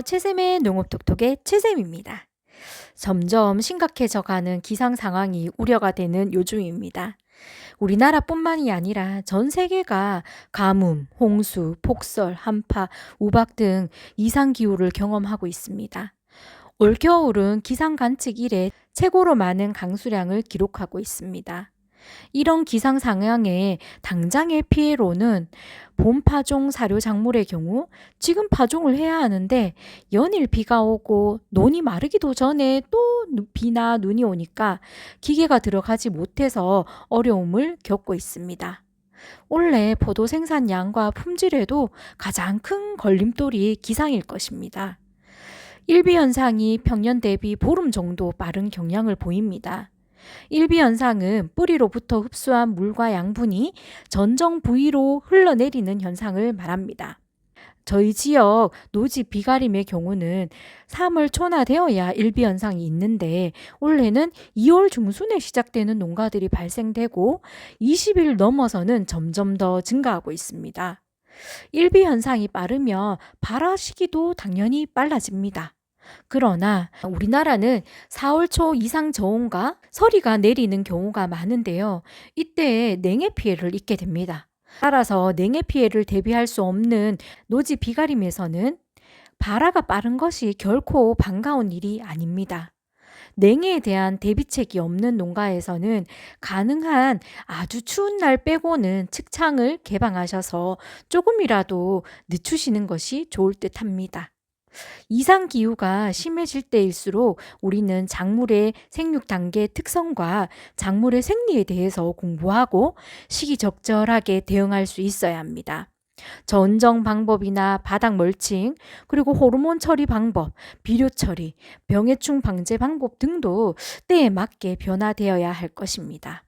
최샘의 농업톡톡의 최샘입니다. 점점 심각해져가는 기상 상황이 우려가 되는 요즘입니다. 우리나라뿐만이 아니라 전 세계가 가뭄, 홍수, 폭설, 한파, 우박 등 이상 기후를 경험하고 있습니다. 올겨울은 기상 관측 이래 최고로 많은 강수량을 기록하고 있습니다. 이런 기상 상황에 당장의 피해로는 봄 파종 사료 작물의 경우 지금 파종을 해야 하는데 연일 비가 오고 논이 마르기도 전에 또 누- 비나 눈이 오니까 기계가 들어가지 못해서 어려움을 겪고 있습니다. 올해 포도 생산량과 품질에도 가장 큰 걸림돌이 기상일 것입니다. 일비 현상이 평년 대비 보름 정도 빠른 경향을 보입니다. 일비 현상은 뿌리로부터 흡수한 물과 양분이 전정 부위로 흘러내리는 현상을 말합니다. 저희 지역 노지 비가림의 경우는 3월 초나 되어야 일비 현상이 있는데 올해는 2월 중순에 시작되는 농가들이 발생되고 20일 넘어서는 점점 더 증가하고 있습니다. 일비 현상이 빠르면 발화 시기도 당연히 빨라집니다. 그러나 우리나라는 4월 초 이상 저온과 서리가 내리는 경우가 많은데요. 이때 냉해 피해를 입게 됩니다. 따라서 냉해 피해를 대비할 수 없는 노지 비가림에서는 발화가 빠른 것이 결코 반가운 일이 아닙니다. 냉해에 대한 대비책이 없는 농가에서는 가능한 아주 추운 날 빼고는 측창을 개방하셔서 조금이라도 늦추시는 것이 좋을 듯 합니다. 이상 기후가 심해질 때일수록 우리는 작물의 생육 단계 특성과 작물의 생리에 대해서 공부하고 시기적절하게 대응할 수 있어야 합니다. 전정 방법이나 바닥 멀칭, 그리고 호르몬 처리 방법, 비료 처리, 병해충 방제 방법 등도 때에 맞게 변화되어야 할 것입니다.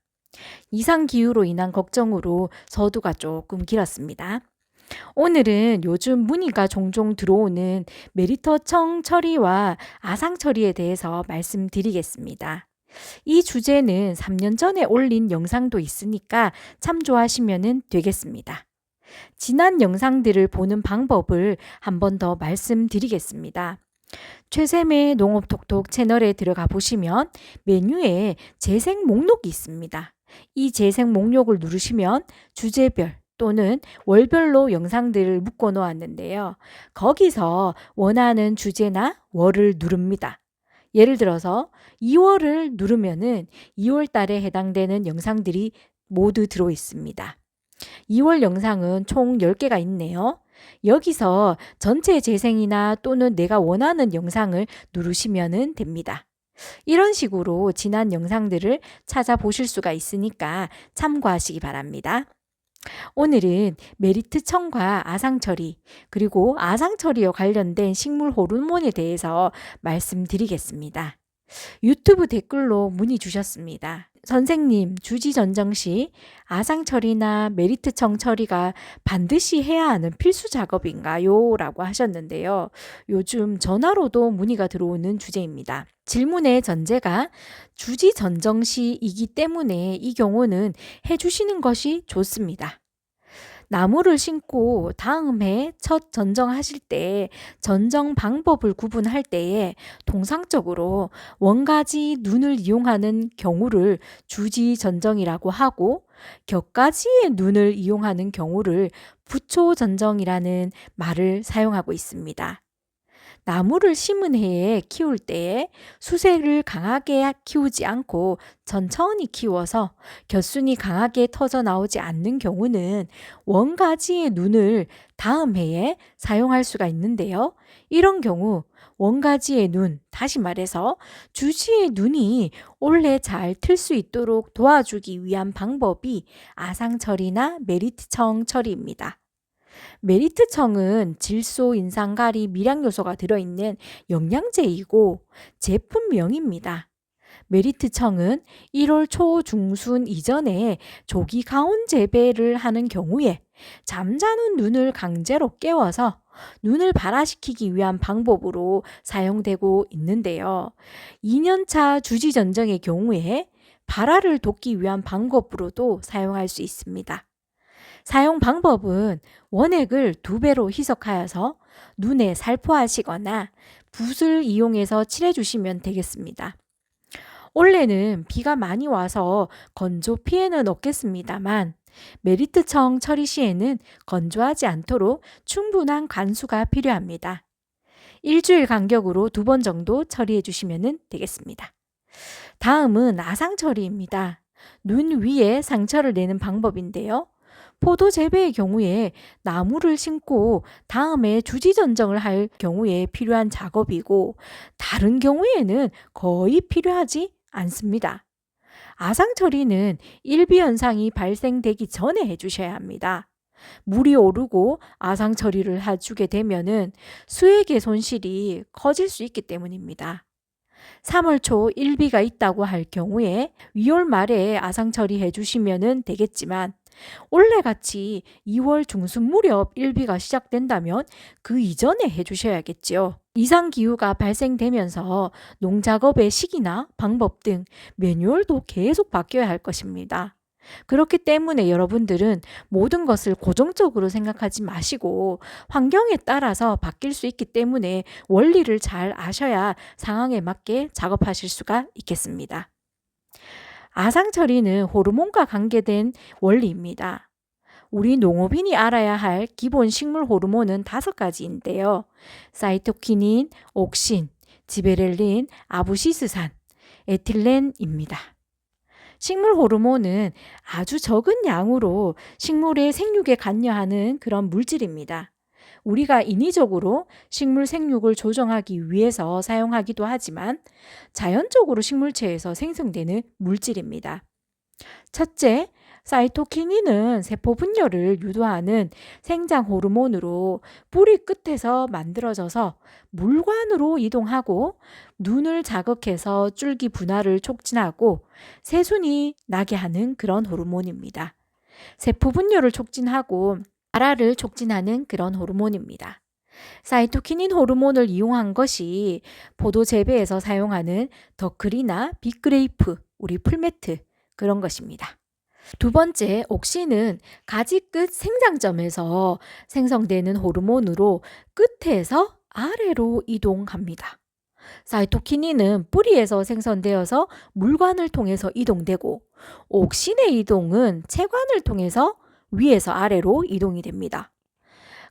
이상 기후로 인한 걱정으로 서두가 조금 길었습니다. 오늘은 요즘 문의가 종종 들어오는 메리터청 처리와 아상 처리에 대해서 말씀드리겠습니다. 이 주제는 3년 전에 올린 영상도 있으니까 참조하시면 되겠습니다. 지난 영상들을 보는 방법을 한 번 더 말씀드리겠습니다. 최샘의 농업톡톡 채널에 들어가 보시면 메뉴에 재생 목록이 있습니다. 이 재생 목록을 누르시면 주제별 또는 월별로 영상들을 묶어 놓았는데요. 거기서 원하는 주제나 월을 누릅니다. 예를 들어서 2월을 누르면은 2월 달에 해당되는 영상들이 모두 들어 있습니다. 2월 영상은 총 10개가 있네요. 여기서 전체 재생이나 또는 내가 원하는 영상을 누르시면 됩니다. 이런 식으로 지난 영상들을 찾아보실 수가 있으니까 참고하시기 바랍니다. 오늘은 메리트 청과 아상 처리 그리고 아상 처리와 관련된 식물 호르몬에 대해서 말씀드리겠습니다. 유튜브 댓글로 문의 주셨습니다. 선생님, 주지 전정 시 아상 처리나 메리트 청 처리가 반드시 해야 하는 필수 작업인가요? 라고 하셨는데요. 요즘 전화로도 문의가 들어오는 주제입니다. 질문의 전제가 주지 전정 시이기 때문에 이 경우는 해주시는 것이 좋습니다. 나무를 심고 다음 해 첫 전정하실 때 전정 방법을 구분할 때에 통상적으로 원가지 눈을 이용하는 경우를 주지 전정이라고 하고 격가지의 눈을 이용하는 경우를 부초 전정이라는 말을 사용하고 있습니다. 나무를 심은 해에 키울 때에 수색을 강하게 키우지 않고 천천히 키워서 곁순이 강하게 터져 나오지 않는 경우는 원가지의 눈을 다음 해에 사용할 수가 있는데요. 이런 경우 원가지의 눈, 다시 말해서 주지의 눈이 올해 잘틀 수 있도록 도와주기 위한 방법이 아상처리나 메리트청 처리입니다. 메리트청은 질소, 인상가리, 미량 요소가 들어있는 영양제이고 제품명입니다. 메리트청은 1월 초 중순 이전에 조기 가온 재배를 하는 경우에 잠자는 눈을 강제로 깨워서 눈을 발화시키기 위한 방법으로 사용되고 있는데요. 2년차 주지 전정의 경우에 발화를 돕기 위한 방법으로도 사용할 수 있습니다. 사용 방법은 원액을 두 배로 희석하여서 눈에 살포하시거나 붓을 이용해서 칠해주시면 되겠습니다. 올해는 비가 많이 와서 건조 피해는 없겠습니다만 메리트청 처리 시에는 건조하지 않도록 충분한 간수가 필요합니다. 일주일 간격으로 두 번 정도 처리해 주시면 되겠습니다. 다음은 아상 처리입니다. 눈 위에 상처를 내는 방법인데요. 포도 재배의 경우에 나무를 심고 다음에 주지 전정을 할 경우에 필요한 작업이고 다른 경우에는 거의 필요하지 않습니다. 아상 처리는 일비 현상이 발생되기 전에 해주셔야 합니다. 물이 오르고 아상 처리를 해주게 되면은 수액의 손실이 커질 수 있기 때문입니다. 3월 초 일비가 있다고 할 경우에 2월 말에 아상 처리해 주시면 되겠지만 올해같이 2월 중순 무렵 일비가 시작된다면 그 이전에 해주셔야겠지요. 이상 기후가 발생되면서 농작업의 시기나 방법 등 매뉴얼도 계속 바뀌어야 할 것입니다. 그렇기 때문에 여러분들은 모든 것을 고정적으로 생각하지 마시고 환경에 따라서 바뀔 수 있기 때문에 원리를 잘 아셔야 상황에 맞게 작업하실 수가 있겠습니다. 아상 처리는 호르몬과 관계된 원리입니다. 우리 농업인이 알아야 할 기본 식물 호르몬은 다섯 가지인데요. 사이토키닌, 옥신, 지베렐린, 아부시스산, 에틸렌입니다. 식물 호르몬은 아주 적은 양으로 식물의 생육에 관여하는 그런 물질입니다. 우리가 인위적으로 식물 생육을 조정하기 위해서 사용하기도 하지만 자연적으로 식물체에서 생성되는 물질입니다. 첫째, 사이토키닌은 세포 분열을 유도하는 생장 호르몬으로 뿌리 끝에서 만들어져서 물관으로 이동하고 눈을 자극해서 줄기 분할을 촉진하고 새순이 나게 하는 그런 호르몬입니다. 세포 분열을 촉진하고 발화를 촉진하는 그런 호르몬입니다. 사이토키닌 호르몬을 이용한 것이 포도 재배에서 사용하는 더클이나 빅그레이프, 우리 풀매트 그런 것입니다. 두 번째, 옥신은 가지 끝 생장점에서 생성되는 호르몬으로 끝에서 아래로 이동합니다. 사이토키닌은 뿌리에서 생성되어서 물관을 통해서 이동되고 옥신의 이동은 체관을 통해서 위에서 아래로 이동이 됩니다.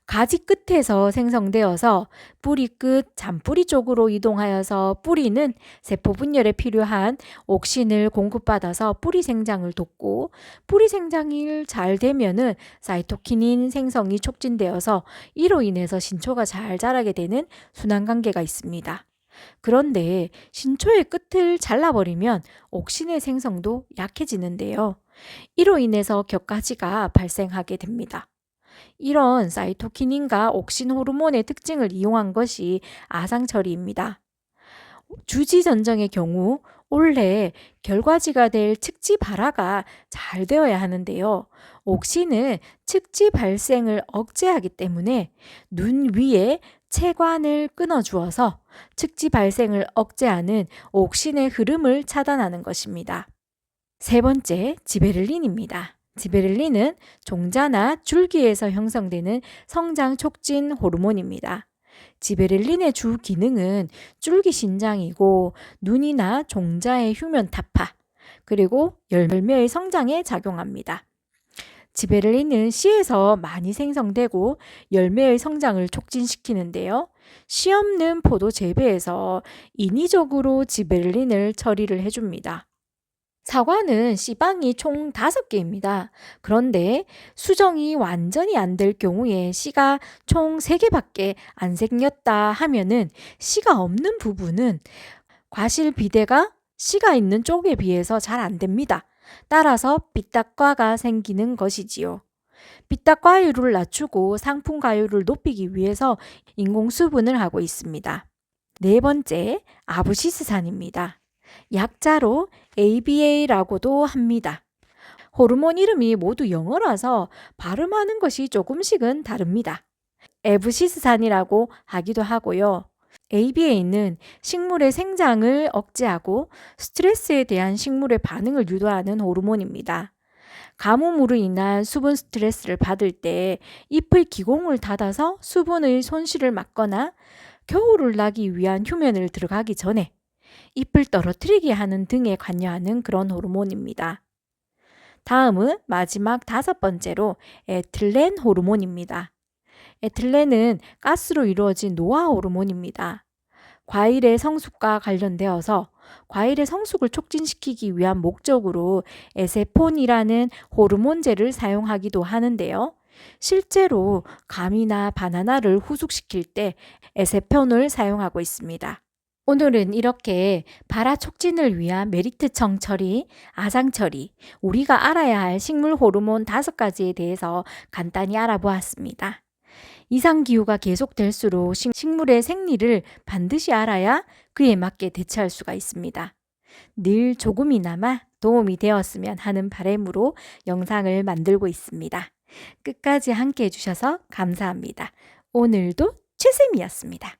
가지 끝에서 생성되어서 뿌리 끝 잔뿌리 쪽으로 이동하여서 뿌리는 세포 분열에 필요한 옥신을 공급받아서 뿌리 생장을 돕고 뿌리 생장이 잘 되면은 사이토키닌 생성이 촉진되어서 이로 인해서 신초가 잘 자라게 되는 순환 관계가 있습니다. 그런데 신초의 끝을 잘라버리면 옥신의 생성도 약해지는데요. 이로 인해서 격가지가 발생하게 됩니다. 이런 사이토키닌과 옥신 호르몬의 특징을 이용한 것이 아상 처리입니다. 주지 전정의 경우 올해 결과지가 될 측지 발화가 잘 되어야 하는데요. 옥신은 측지 발생을 억제하기 때문에 눈 위에 체관을 끊어주어서 측지 발생을 억제하는 옥신의 흐름을 차단하는 것입니다. 세 번째, 지베를린입니다. 지베를린은 종자나 줄기에서 형성되는 성장 촉진 호르몬입니다. 지베렐린의 주 기능은 줄기 신장이고 눈이나 종자의 휴면 타파 그리고 열매의 성장에 작용합니다. 지베렐린은 씨에서 많이 생성되고 열매의 성장을 촉진시키는데요. 씨 없는 포도 재배에서 인위적으로 지베렐린을 처리를 해줍니다. 사과는 씨방이 총 5개입니다. 그런데 수정이 완전히 안 될 경우에 씨가 총 3개밖에 안 생겼다 하면은 씨가 없는 부분은 과실 비대가 씨가 있는 쪽에 비해서 잘 안 됩니다. 따라서 삐딱과가 생기는 것이지요. 삐딱과율을 낮추고 상품 가율을 높이기 위해서 인공 수분을 하고 있습니다. 네 번째, 아부시스산입니다. 약자로 ABA라고도 합니다. 호르몬 이름이 모두 영어라서 발음하는 것이 조금씩은 다릅니다. 에브시스산이라고 하기도 하고요. ABA는 식물의 생장을 억제하고 스트레스에 대한 식물의 반응을 유도하는 호르몬입니다. 가뭄으로 인한 수분 스트레스를 받을 때 잎의 기공을 닫아서 수분의 손실을 막거나 겨울을 나기 위한 휴면을 들어가기 전에 잎을 떨어뜨리게 하는 등에 관여하는 그런 호르몬입니다. 다음은 마지막 다섯 번째로 에틸렌 호르몬입니다. 에틸렌은 가스로 이루어진 노화 호르몬입니다. 과일의 성숙과 관련되어서 과일의 성숙을 촉진시키기 위한 목적으로 에세폰이라는 호르몬제를 사용하기도 하는데요. 실제로 감이나 바나나를 후숙시킬 때 에세폰을 사용하고 있습니다. 오늘은 이렇게 발화 촉진을 위한 메리트 청 처리, 아상 처리, 우리가 알아야 할 식물 호르몬 다섯 가지에 대해서 간단히 알아보았습니다. 이상 기후가 계속될수록 식물의 생리를 반드시 알아야 그에 맞게 대처할 수가 있습니다. 늘 조금이나마 도움이 되었으면 하는 바램으로 영상을 만들고 있습니다. 끝까지 함께 해주셔서 감사합니다. 오늘도 최쌤이었습니다.